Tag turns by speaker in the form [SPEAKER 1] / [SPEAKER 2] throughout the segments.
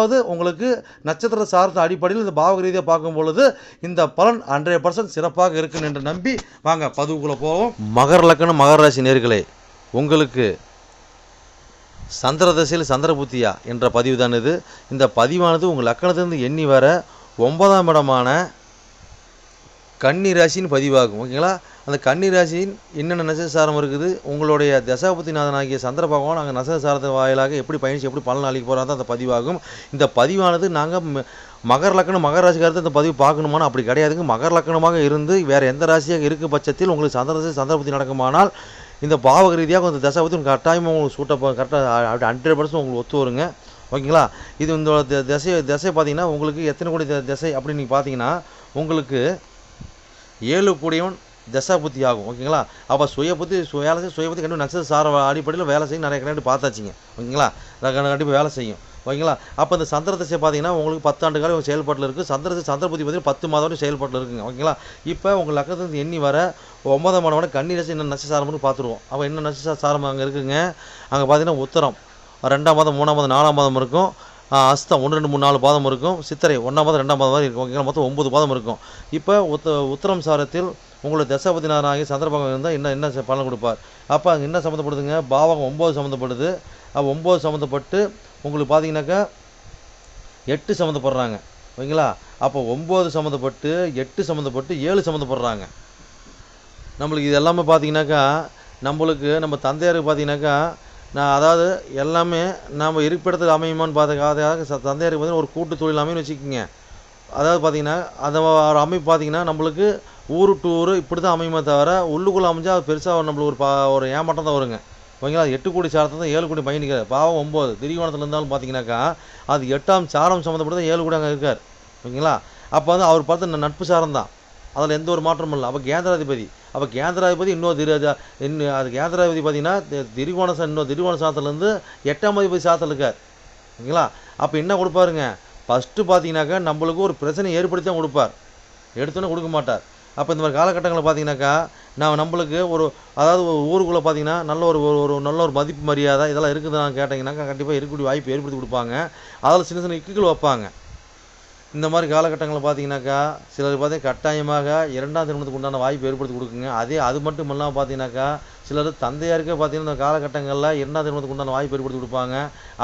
[SPEAKER 1] அதாவது உங்களுக்கு நட்சத்திர சார்ந்த அடிப்படையில் இந்த பாவக ரீதியாக பார்க்கும் பொழுது இந்த பலன் ஹண்ட்ரட் பர்சன்ட் சிறப்பாக இருக்கும் என்று நம்பி வாங்க பதிவுக்குள்ளே போவோம். மகர லக்கணம் மகர ராசி நேர்களே உங்களுக்கு சந்திர தசையில் சந்திர புத்தியா என்ற பதிவு தான் இது. இந்த பதிவானது உங்கள் லக்கணத்திலிருந்து எண்ணி வர ஒன்பதாம் இடமான கன்னி ராசின்னு பதிவாகும் ஓகேங்களா அந்த கன்னி ராசியின் என்னென்ன நட்சத்திரம் இருக்குது? உங்களுடைய தசாபுத்திநாதனாகிய சந்திர பகவான் அங்கே நட்சத்திரத்தை வாயிலாக எப்படி பயணிச்சு எப்படி பலன் அளிக்க போகிறாங்க அந்த பதிவாகும். இந்த பதிவானது நாங்கள் மகர லக்கணம் மகர ராசிக்காரத்தை இந்த பதிவு பார்க்கணுமானா அப்படி கிடையாதுங்க. மகர லக்கணமாக இருந்து வேறு எந்த ராசியாக இருக்கும் பட்சத்தில் உங்களுக்கு சந்திர சந்திரபதி நடக்குமானால் இந்த பாவக ரீதியாக கொஞ்சம் தசாபதி உங்களுக்கு கட்டாயமாக உங்களுக்கு சூட்டப்போ கரெக்டாக ஹண்ட்ரட் பர்சன்ட் உங்களுக்கு ஒத்து வருங்க. ஓகேங்களா இது இந்த த- திசை திசை பார்த்தீங்கன்னா உங்களுக்கு எத்தனை கோடி திசை அப்படின்னு நீங்கள் பார்த்தீங்கன்னா உங்களுக்கு ஏழு கூடியவன் தசா புத்தி ஆகும் ஓகேங்களா? அப்போ சுய புத்தி வேலை செய்ய சுய புத்தி கண்டிப்பாக நட்சத்திர சார அடிப்படையில் வேலை செய்யும் நிறைய கண்டிப்பாக பார்த்தாச்சிங்க ஓகேங்களா? கண்டிப்பாக வேலை செய்யும் ஓகேங்களா? அப்போ இந்த சந்திர திசை பார்த்தீங்கன்னா உங்களுக்கு பத்தாண்டு காலம் செயல்பாட்டில் இருக்குது சந்திர திசை சந்திர புத்தி பார்த்தீங்கன்னா பத்து மாதம் செயல்பாட்டில் இருக்குங்க ஓகேங்களா? இப்போ உங்கள் லக்கத்துலேருந்து எண்ணி வர ஒன்பதாம் மாதம் கண்ணி கன்னி ரசி என்ன நட்சசாரம்னு பார்த்துருவோம் அப்போ என்ன நட்சசாரம் அங்கே இருக்குங்க? அங்கே பார்த்தீங்கன்னா உத்தரம் ரெண்டாம் மாதம் மூணாம் மாதம் நாலாம் மாதம் இருக்கும். அஸ்தம். ஒன்று ரெண்டு மூணு நாலு பாதம் இருக்கும். சித்திரை ஒன்றாம் பாதம் ரெண்டாம் மாதம் மாதிரி இருக்கும். ஓகேங்களா? மொத்தம் ஒம்பது பாதம் இருக்கும். இப்போ உத்த உத்தரம் சாரத்தில் உங்களுக்கு தசாபதினாராகி சந்திரபாகம் இருந்தால் என்ன என்ன ச- பலன் கொடுப்பார்? அப்போ அங்கே என்ன சம்மந்தப்படுதுங்க பாவகம் ஒம்பது சம்மந்தப்படுது அப்போ ஒம்பது சம்மந்தப்பட்டு உங்களுக்கு பார்த்தீங்கன்னாக்கா எட்டு சம்மந்தப்படுறாங்க ஓகேங்களா? அப்போ ஒம்பது சம்மந்தப்பட்டு எட்டு சம்மந்தப்பட்டு ஏழு சம்மந்தப்படுறாங்க நம்மளுக்கு இது எல்லாமே பார்த்தீங்கன்னாக்கா நம்மளுக்கு நம்ம தந்தையாருக்கு பார்த்தீங்கன்னாக்கா நான் அதாவது எல்லாமே நாம் இருப்பிடத்தில் அமையுமான்னு பார்த்துக்காக தந்தையாருக்கு பார்த்தீங்கன்னா ஒரு கூட்டு தொழில் அமையும்னு வச்சுக்கோங்க. அதாவது பார்த்தீங்கன்னா அந்த ஒரு அமைப்பு பார்த்தீங்கன்னா நம்மளுக்கு ஊர் டு ஊர் இப்படி தான் அமையுமே தவிர உள்ளுக்குள்ளே அமைஞ்சால் அது பெருசாக நம்மளுக்கு ஒரு பா ஒரு ஏமாட்டம் தான் வருங்க. ஓகேங்களா? அது எட்டு கோடி சாரத்தை தான் ஏழு கோடி பயணிக்கிறார். பாவம் ஒம்பது. திரிகோணத்தில் இருந்தாலும் பார்த்தீங்கன்னாக்கா அது எட்டாம் சாரம் சம்மந்தப்பட்டு தான் ஏழு கோடி அங்கே இருக்கார். ஓகேங்களா? அப்போ வந்து அவர் பார்த்து நட்பு சாரம் தான். அதில் எந்த ஒரு மாற்றமும் இல்லை. அப்போ கேந்திராதிபதி அப்போ கேந்திராதிபதி இன்னொரு திரு அது- இன்னும் அது கேந்திராதிபதி பார்த்தீங்கன்னா திருகோண திரிகோண சா இன்னொரு திரிகோண சாத்திலேருந்து எட்டாம் அதிபதி சாரத்தில் இருக்கார் ஓகேங்களா? அப்போ என்ன கொடுப்பாருங்க? ஃபஸ்ட்டு பார்த்தீங்கன்னாக்கா நம்மளுக்கு ஒரு பிரச்சனை ஏற்படுத்தி தான் கொடுப்பார். எடுத்தோன்னே கொடுக்க மாட்டார். அப்போ இந்த மாதிரி காலகட்டங்களில் பார்த்தீங்கன்னாக்கா நான் நம்மளுக்கு ஒரு அதாவது ஒரு ஊருக்குள்ளே பார்த்தீங்கன்னா நல்ல ஒரு ஒரு ஒரு நல்ல ஒரு மதிப்பு மரியாதை இதெல்லாம் இருக்குது நான் கேட்டிங்கன்னாக்கா கண்டிப்பாக இருக்கக்கூடிய வாய்ப்பு ஏற்படுத்தி கொடுப்பாங்க. அதில் சின்ன சின்ன இக்குகள் வைப்பாங்க. இந்த மாதிரி காலகட்டங்களில் பார்த்தீங்கன்னாக்கா சிலர் பார்த்தீங்கன்னா கட்டாயமாக இரண்டாம் திருமணத்துக்கு உண்டான வாய்ப்பு ஏற்படுத்தி கொடுக்குங்க. அதே அது மட்டும் இல்லாமல் பார்த்தீங்கன்னாக்கா சிலர் தந்தையாருக்கே பார்த்தீங்கன்னா இந்த காலகட்டங்களில் இரண்டாம் திருமணத்துக்கு உண்டான வாய்ப்பு ஏற்படுத்தி கொடுப்பாங்க.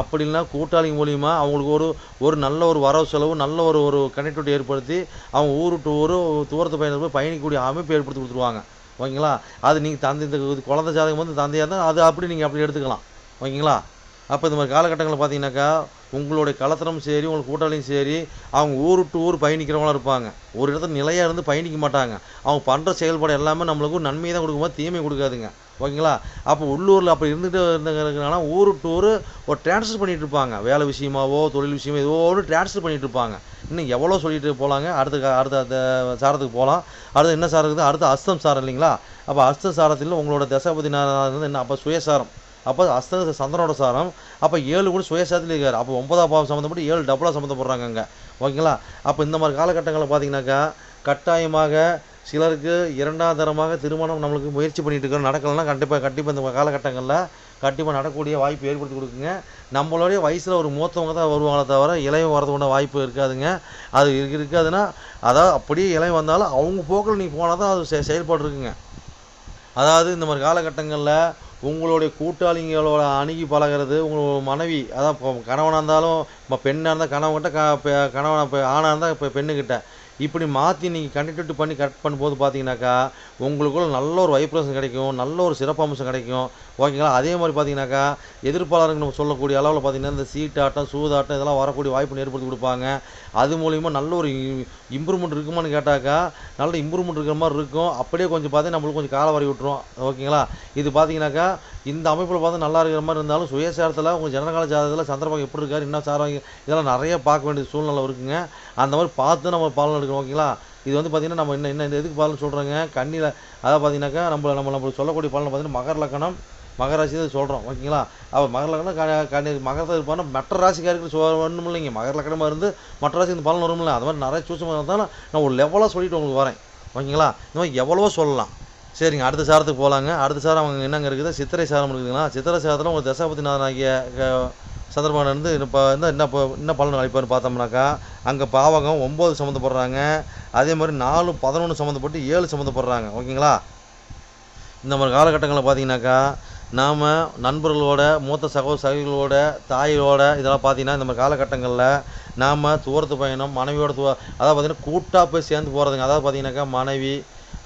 [SPEAKER 1] அப்படி இல்லைன்னா கூட்டாளி மூலியமா அவங்களுக்கு ஒரு ஒரு நல்ல ஒரு வரவு செலவு நல்ல ஒரு ஒரு கனெக்டிவிட்டி ஏற்படுத்தி அவங்க ஊர் டு ஊர் தூரத்து பயணம் போய் பயணிக்கக்கூடிய அமைப்பு ஏற்படுத்தி கொடுத்துருவாங்க. ஓகேங்களா? அது நீங்கள் தந்தை இந்த குழந்தை ஜாதகம் வந்து தந்தையாக இருந்தால் அது அப்படி நீங்கள் அப்படி எடுத்துக்கலாம். ஓகேங்களா? அப்போ இந்த மாதிரி காலகட்டங்களில் பார்த்தீங்கன்னாக்கா உங்களுடைய கலத்தரம் சரி உங்களுக்கு கூட்டாளியும் சரி அவங்க ஊர் விட்டு ஊர் பயணிக்கிறவங்களாம் இருப்பாங்க. ஒரு இடத்துல நிலையாக இருந்து பயணிக்க மாட்டாங்க. அவங்க பண்ணுற செயல்பாடு எல்லாமே நம்மளுக்கு நன்மை நன்மையை தான் கொடுக்கும்போது தீமை கொடுக்காதுங்க. ஓகேங்களா? அப்போ உள்ளூரில் அப்போ இருந்துகிட்டு இருந்தாங்கன்னா ஊர் விட்டு ஊர் ஒரு ட்ரான்ஸ்ஃபர் பண்ணிட்டு இருப்பாங்க. வேலை விஷயமாவோ தொழில் விஷயமோ ஏதோ ஒரு ட்ரான்ஸ்ஃபர் பண்ணிட்டு இருப்பாங்க. இன்னும் எவ்வளோ சொல்லிட்டு போகலாங்க அடுத்த அடுத்த அந்த சாரத்துக்கு போகலாம் அடுத்து என்ன சாரம் இருக்குது? அடுத்து அஸ்தம் சாரம் இல்லைங்களா? அப்போ அஸ்த சாரத்தில் உங்களோட தசாபதி நாராயணன் என்ன? அப்போ சுயசாரம். அப்போ அஸ்த சந்திரனோட சாரம். அப்போ ஏழு கூட சுயசாரத்தில் இருக்கார். அப்போ ஒன்பதாம் பாவம் சம்மந்தப்பட்டு ஏழு டபுளாக சம்மந்தப்படுறாங்க அங்கே ஓகேங்களா? அப்போ இந்த மாதிரி காலகட்டங்களில் பார்த்தீங்கன்னாக்கா கட்டாயமாக சிலருக்கு இரண்டாம் தரமாக திருமணம் நம்மளுக்கு முயற்சி பண்ணிட்டு இருக்கோம் நடக்கலைன்னா கண்டிப்பாக கண்டிப்பாக இந்த காலகட்டங்களில் கண்டிப்பாக நடக்கக்கூடிய வாய்ப்பு ஏற்படுத்தி கொடுக்குங்க. நம்மளுடைய வயசில் ஒரு மூத்தவங்க தான் வருவாங்களே தவிர இளைய வரதுக்கு வாய்ப்பு இருக்காதுங்க. அது இருக்காதுன்னா அதாவது அப்படியே இளைய வந்தாலும் அவங்க போக்கில் நீங்கள் போனால் தான் அது செ- செயல்பாடு இருக்குங்க. அதாவது இந்த மாதிரி காலகட்டங்களில் உங்களுடைய கூட்டாளிங்களோட அணுகி பழகிறது உங்களோட மனைவி அதான் இப்போ கணவனாக இருந்தாலும் இப்போ பெண்ணாக இருந்தால் கணவன்கிட்ட க பெ- கணவன் இப்போ ஆணாக இருந்தால் இப்போ பெண்ணுக்கிட்ட இப்படி மாற்றி நீங்கள் கண்டினியூட்டி பண்ணி கரெக்ட் பண்ணும்போது பார்த்தீங்கன்னாக்கா உங்களுக்குள்ள நல்ல ஒரு வைப்ரேஷன் கிடைக்கும் நல்ல ஒரு சிறப்பம்சம் கிடைக்கும். ஓகேங்களா அதே மாதிரி பார்த்தீங்கன்னாக்கா எதிர்ப்பாளருக்கு நம்ம சொல்லக்கூடிய அளவில் பார்த்தீங்கன்னா இந்த சீட்டாட்டம் சூதாட்டம் இதெல்லாம் வரக்கூடிய வாய்ப்பு ஏற்படுத்தி கொடுப்பாங்க. அது மூலிமா நல்ல ஒரு இம்ப்ரூவ்மெண்ட் இருக்குமான்னு கேட்டாக்கா நல்ல இம்ப்ரூவ்மெண்ட் இருக்கிற மாதிரி இருக்கும். அப்படியே கொஞ்சம் பார்த்தீங்கன்னா நம்மளுக்கு கொஞ்சம் காலை வரி விட்டுரும். ஓகேங்களா இது பார்த்தீங்கன்னாக்கா இந்த அமைப்பில் பார்த்து நல்லா இருக்கிற மாதிரி இருந்தாலும் சுயசாரத்தில் உங்கள் ஜனகால ஜாதகத்தில் சந்திரபாகம் எப்படி இருக்காரு என்ன சாரம் இதெல்லாம் நிறைய பார்க்க வேண்டிய சூழ்நிலை இருக்குங்க. அந்த மாதிரி பார்த்து நம்ம பலன் எடுக்கணும் ஓகேங்களா? இது வந்து பார்த்தீங்கன்னா நம்ம என்ன என்ன இந்த எதுக்கு பலன் சொல்கிறோங்க கண்ணியில் அதாவது பார்த்தீங்கன்னாக்கா நம்ம நம்ம நம்மளுக்கு சொல்லக்கூடிய பலன் பார்த்தீங்கன்னா மகர லக்கணம் மகர ராசி தான் சொல்கிறோம் ஓகேங்களா? அப்போ மகர லக்கணம் க- கன்னி மகரத்தில் மற்ற ராசிக்காருக்கு சொ ஒன்றும் இல்லைங்க. மகர லக்கணமாக இருந்து மற்ற ராசி இந்த பலன் வரும்ல அது மாதிரி நிறைய சூசமாக இருந்தாலும் நான் ஒரு லெவலாக சொல்லிட்டு உங்களுக்கு வரேன் ஓகேங்களா? இந்த மாதிரி எவ்வளவோ சொல்லலாம். சரிங்க அடுத்த சாரத்துக்கு போகலாங்க அடுத்த சாரம் அவங்க என்னங்க இருக்குது? சித்திரை சாரம் இருக்குதுங்களா சித்திரை சாரத்தில் ஒரு தசாபதி நாதன் ஆகிய சந்திரபாகன் வந்து இப்போ என்ன என்ன ப- என்ன பலன் அளிப்பார்னு பார்த்தோம்னாக்கா அங்கே பாவகம் ஒம்பது சம்மந்தப்படுறாங்க. அதே மாதிரி நாலு பதினொன்று சம்மந்தப்பட்டு ஏழு சம்மந்தப்படுறாங்க. ஓகேங்களா? இந்த மாதிரி காலகட்டங்களில் பார்த்தீங்கன்னாக்கா நாம் நண்பர்களோட மூத்த சகோதர சகோதரிகளோட தாயோட இதெல்லாம் பார்த்தீங்கன்னா இந்த மாதிரி காலகட்டங்களில் நாம் தூரத்து பயணம் மனைவியோட தூ அதாவது பார்த்தீங்கன்னா கூட்டாக போய் சேர்ந்து போகிறதுங்க அதாவது பார்த்தீங்கன்னாக்கா மனைவி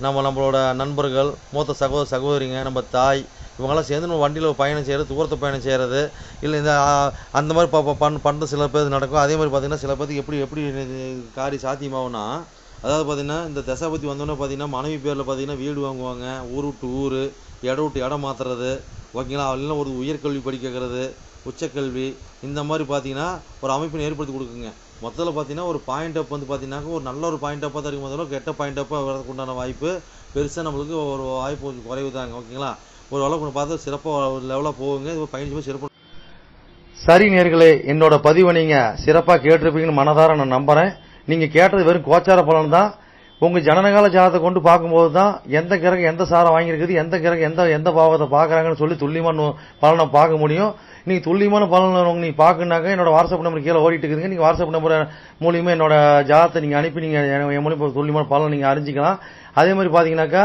[SPEAKER 1] நம்ம நம்மளோட நண்பர்கள் மூத்த சகோதர சகோதரிங்க நம்ம தாய் இவங்கெல்லாம் சேர்ந்து நம்ம வண்டியில் பயணம் செய்கிறது தூரத்து பயணம் செய்கிறது இல்லை இந்த அந்த மாதிரி ப ப- பண் பண்ணுற சில பேர் நடக்கும். அதே மாதிரி பார்த்தீங்கன்னா சில பேருக்கு எப்படி எப்படி காரி சாத்தியமாகும்னா அதாவது பார்த்தீங்கன்னா இந்த தசாபதி வந்தோன்னே பார்த்தீங்கன்னா மனைவி பேரில் பார்த்தீங்கன்னா வீடு வாங்குவாங்க. ஊர் விட்டு ஊர் இடம் விட்டு இடம் மாற்றுறது ஓகேங்களா? இல்லைன்னா ஒரு உயர்கல்வி படிக்க வைக்கிறது உச்சக்கல்வி இந்த மாதிரி பார்த்தீங்கன்னா ஒரு அமைப்பினை ஏற்படுத்தி கொடுக்குங்க. மொத்தத்தில் பார்த்தீங்கன்னா ஒரு பாயிண்ட் அப் வந்து பார்த்தீங்கன்னாக்கா ஒரு நல்ல ஒரு பாயிண்ட் அப்பாக தான் இருக்கும் முதல்ல கெட்ட பாயிண்ட் அப்பாக வரதுக்கு உண்டான வாய்ப்பு பெருசாக நம்மளுக்கு ஒரு வாய்ப்பு கொஞ்சம் குறைவு தாங்க ஓகேங்களா? ஒரு அளவுக்கு பார்த்தா சிறப்பாக ஒரு லெவலாக போகுங்க. இது பயணிச்சு போய் சிறப்பு. சரி நேர்களே என்னோட பதிவை நீங்கள் சிறப்பாக கேட்டிருப்பீங்கன்னு மனதார நான் நம்புகிறேன் நீங்கள் கேட்டது வெறும் கோச்சார பலன் தான். உங்கள் ஜனனகால ஜாதத்தை கொண்டு பார்க்கும்போது தான் எந்த கிரகம் எந்த சாரம் வாங்கியிருக்குது எந்த கிரகம் எந்த எந்த பாவத்தை பார்க்குறாங்கன்னு சொல்லி துல்லியமான பலனை பார்க்க முடியும். நீங்கள் துல்லியமான பலன் நீங்கள் பார்க்கணுனாக்க என்னோட வாட்ஸ்அப் நம்பர் கீழே ஓடிட்டு இருக்குதுங்க. நீங்கள் வாட்ஸ்அப் நம்பர் மூலியமாக என்னோட ஜாதத்தை நீங்கள் அனுப்பி நீங்கள் என் மூலியமாக துல்லியமான பலனை நீங்கள் அறிஞ்சிக்கலாம். அதே மாதிரி பார்த்தீங்கன்னாக்கா